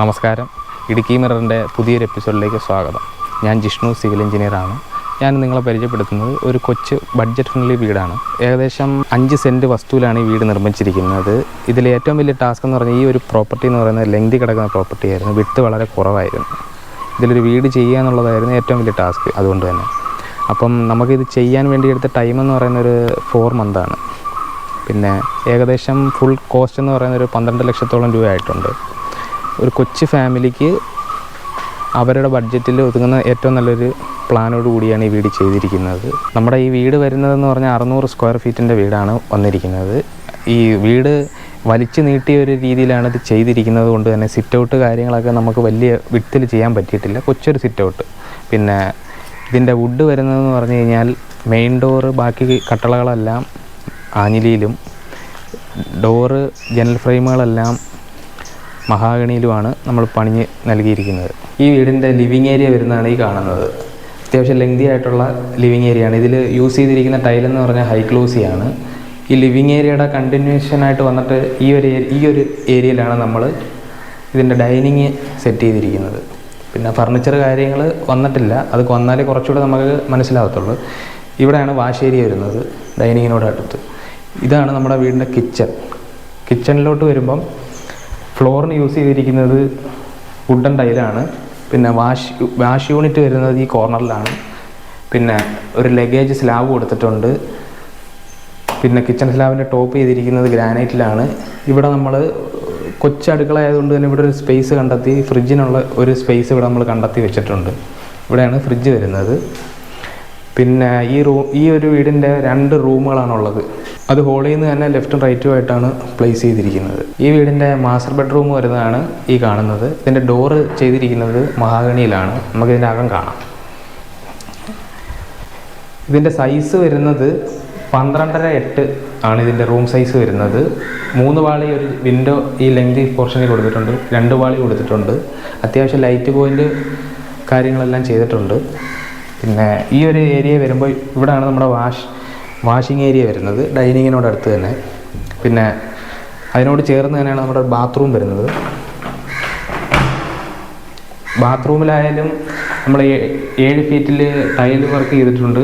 നമസ്കാരം. ഇടുക്കി മിററിന്റെ പുതിയൊരു എപ്പിസോഡിലേക്ക് സ്വാഗതം. ഞാൻ ജിഷ്ണു സിവിൽ എഞ്ചിനീയറാണ് ഞാൻ നിങ്ങളെ പരിചയപ്പെടുത്തുന്നത് ഒരു കൊച്ച് ബഡ്ജറ്റ് ഫ്രണ്ട്ലി വീടാണ്. ഏകദേശം അഞ്ച് സെന്റ് വസ്തുവിലാണ് ഈ വീട് നിർമ്മിച്ചിരിക്കുന്നത്. ഇതിൽ ഏറ്റവും വലിയ ടാസ്ക് എന്ന് പറഞ്ഞാൽ ഈ ഒരു പ്രോപ്പർട്ടി എന്ന് പറയുന്നത് ലെങ്തി കിടക്കുന്ന പ്രോപ്പർട്ടി ആയിരുന്നു. വിട്ട് വളരെ കുറവായിരുന്നു. ഇതിലൊരു വീട് ചെയ്യുക എന്നുള്ളതായിരുന്നു ഏറ്റവും വലിയ ടാസ്ക് അതുകൊണ്ട് തന്നെ. അപ്പം നമുക്കിത് ചെയ്യാൻ വേണ്ടി എടുത്ത ടൈം എന്ന് പറയുന്ന ഒരു ഫോർ മന്താണ് പിന്നെ ഏകദേശം ഫുൾ കോസ്റ്റ് എന്ന് പറയുന്ന ഒരു പന്ത്രണ്ട് ലക്ഷത്തോളം രൂപ ആയിട്ടുണ്ട് ഒരു കൊച്ചു ഫാമിലിക്ക് അവരുടെ ബഡ്ജറ്റിൽ ഒതുങ്ങുന്ന ഏറ്റവും നല്ലൊരു പ്ലാനോട് കൂടിയാണ് ഈ വീട് ചെയ്തിരിക്കുന്നത്. നമ്മുടെ ഈ വീട് വരുന്നതെന്ന് പറഞ്ഞാൽ അറുന്നൂറ് സ്ക്വയർ ഫീറ്റിന്റെ വീടാണ് വന്നിരിക്കുന്നത്. ഈ വീട് വലിച്ചു നീട്ടിയ ഒരു രീതിയിലാണ് ഇത് ചെയ്തിരിക്കുന്നത് കൊണ്ട് തന്നെ സിറ്റ് ഔട്ട് കാര്യങ്ങളൊക്കെ നമുക്ക് വലിയ വിട്ടിൽ ചെയ്യാൻ പറ്റിയിട്ടില്ല. കൊച്ചൊരു സിറ്റ് ഔട്ട് പിന്നെ ഇതിന്റെ വുഡ് വരുന്നതെന്ന് പറഞ്ഞു കഴിഞ്ഞാൽ മെയിൻ ഡോറ് ബാക്കി കട്ടളകളെല്ലാം ആഞ്ഞിലിയിലും ഡോറ് ജനൽ ഫ്രെയിമുകളെല്ലാം മഹാഗണിയിലുമാണ് നമ്മൾ പണിഞ്ഞ് നൽകിയിരിക്കുന്നത്. ഈ വീടിന്റെ ലിവിങ് ഏരിയ വരുന്നതാണ് ഈ കാണുന്നത്. അത്യാവശ്യം ലെങ്തി ആയിട്ടുള്ള ലിവിങ് ഏരിയ ആണ്. ഇതിൽ യൂസ് ചെയ്തിരിക്കുന്ന ടൈലെന്ന് പറഞ്ഞാൽ ഹൈ ആണ്. ഈ ലിവിങ് ഏരിയയുടെ കണ്ടിന്യൂഷൻ ആയിട്ട് വന്നിട്ട് ഈ ഒരു ഈ ഒരു ഏരിയയിലാണ് നമ്മൾ ഇതിന്റെ ഡൈനിങ് സെറ്റ് ചെയ്തിരിക്കുന്നത്. പിന്നെ ഫർണിച്ചർ കാര്യങ്ങൾ വന്നിട്ടില്ല. അത് വന്നാലേ കുറച്ചുകൂടെ നമുക്ക് മനസ്സിലാകത്തുള്ളൂ. ഇവിടെയാണ് വാഷ് ഏരിയ വരുന്നത് ഡൈനിങ്ങിനോട് അടുത്ത്. ഇതാണ് നമ്മുടെ വീടിന്റെ കിച്ചൺ കിച്ചണിലോട്ട് വരുമ്പം ഫ്ലോറിന് യൂസ് ചെയ്തിരിക്കുന്നത് വുഡൻ ടൈലാണ് പിന്നെ വാഷ് വാഷ് യൂണിറ്റ് വരുന്നത് ഈ കോർണറിലാണ്. പിന്നെ ഒരു ലഗേജ് സ്ലാബ് കൊടുത്തിട്ടുണ്ട്. പിന്നെ കിച്ചൺ സ്ലാബിന്റെ ടോപ്പ് ചെയ്തിരിക്കുന്നത് ഗ്രാനൈറ്റിലാണ്. ഇവിടെ നമ്മൾ കൊച്ചടുക്കള ആയതുകൊണ്ട് തന്നെ ഇവിടെ ഒരു സ്പേസ് കണ്ടെത്തി ഫ്രിഡ്ജിനുള്ള ഒരു സ്പേസ് ഇവിടെ നമ്മൾ കണ്ടെത്തി വെച്ചിട്ടുണ്ട്. ഇവിടെയാണ് ഫ്രിഡ്ജ് വരുന്നത്. പിന്നെ ഈ റൂം ഈ ഒരു വീടിന്റെ രണ്ട് റൂമുകളാണുള്ളത്. അത് ഹോളിൽ നിന്ന് തന്നെ ലെഫ്റ്റും റൈറ്റും ആയിട്ടാണ് പ്ലേസ് ചെയ്തിരിക്കുന്നത്. ഈ വീടിന്റെ മാസ്റ്റർ ബെഡ്റൂം വരുന്നതാണ് ഈ കാണുന്നത്. ഇതിന്റെ ഡോറ് ചെയ്തിരിക്കുന്നത് മഹാഗണിയിലാണ്. നമുക്കിതിന്റെ അകം കാണാം. ഇതിന്റെ സൈസ് വരുന്നത് പന്ത്രണ്ടര എട്ട് ആണ് ഇതിന്റെ റൂം സൈസ് വരുന്നത്. മൂന്ന് പാളി ഒരു വിൻഡോ ഈ ലെങ്ത് പോർഷനിൽ കൊടുത്തിട്ടുണ്ട്. രണ്ട് പാളി കൊടുത്തിട്ടുണ്ട്. അത്യാവശ്യം ലൈറ്റ് പോയിന്റ് കാര്യങ്ങളെല്ലാം ചെയ്തിട്ടുണ്ട്. പിന്നെ ഈ ഒരു ഏരിയ വരുമ്പോൾ ഇവിടെയാണ് നമ്മുടെ വാഷ് വാഷിംഗ് ഏരിയ വരുന്നത് ഡൈനിങ്ങിനോട് അടുത്ത് തന്നെ. പിന്നെ അതിനോട് ചേർന്ന് തന്നെയാണ് നമ്മുടെ ബാത്റൂം വരുന്നത്. ബാത്റൂമിലായാലും നമ്മൾ ഏഴ് ഫീറ്റിൽ ടൈൽ വർക്ക് ചെയ്തിട്ടുണ്ട്.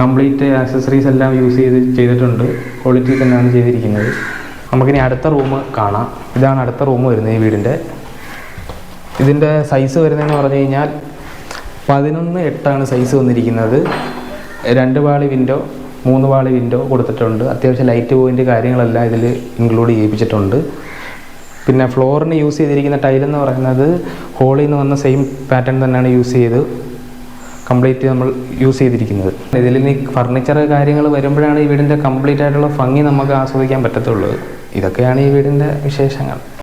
കംപ്ലീറ്റ് ആക്സസറീസ് എല്ലാം യൂസ് ചെയ്ത് ചെയ്തിട്ടുണ്ട്. ക്വാളിറ്റി തന്നെയാണ് ചെയ്തിരിക്കുന്നത്. നമുക്കിനി അടുത്ത റൂം കാണാം. ഇതാണ് അടുത്ത റൂം വരുന്നത് ഈ വീടിന്റെ. ഇതിന്റെ സൈസ് വരുന്നതെന്ന് പറഞ്ഞു കഴിഞ്ഞാൽ പതിനൊന്ന് എട്ടാണ് സൈസ് വന്നിരിക്കുന്നത്. രണ്ട് പാളി വിൻഡോ മൂന്ന് പാളി വിൻഡോ കൊടുത്തിട്ടുണ്ട്. അത്യാവശ്യം ലൈറ്റ് പോയിന്റ് കാര്യങ്ങളെല്ലാം ഇതിൽ ഇൻക്ലൂഡ് ചെയ്യിപ്പിച്ചിട്ടുണ്ട്. പിന്നെ ഫ്ലോറിന് യൂസ് ചെയ്തിരിക്കുന്ന ടൈലെന്ന് പറയുന്നത് ഹോളിൽ നിന്ന് വന്ന സെയിം പാറ്റേൺ തന്നെയാണ് യൂസ് ചെയ്ത് കംപ്ലീറ്റ് നമ്മൾ യൂസ് ചെയ്തിരിക്കുന്നത്. ഇതിൽ നിന്ന് ഫർണിച്ചർ കാര്യങ്ങൾ വരുമ്പോഴാണ് ഈ വീടിന്റെ കംപ്ലീറ്റ് ആയിട്ടുള്ള ഭംഗി നമുക്ക് ആസ്വദിക്കാൻ പറ്റത്തുള്ളൂ. ഇതൊക്കെയാണ് ഈ വീടിന്റെ വിശേഷങ്ങൾ.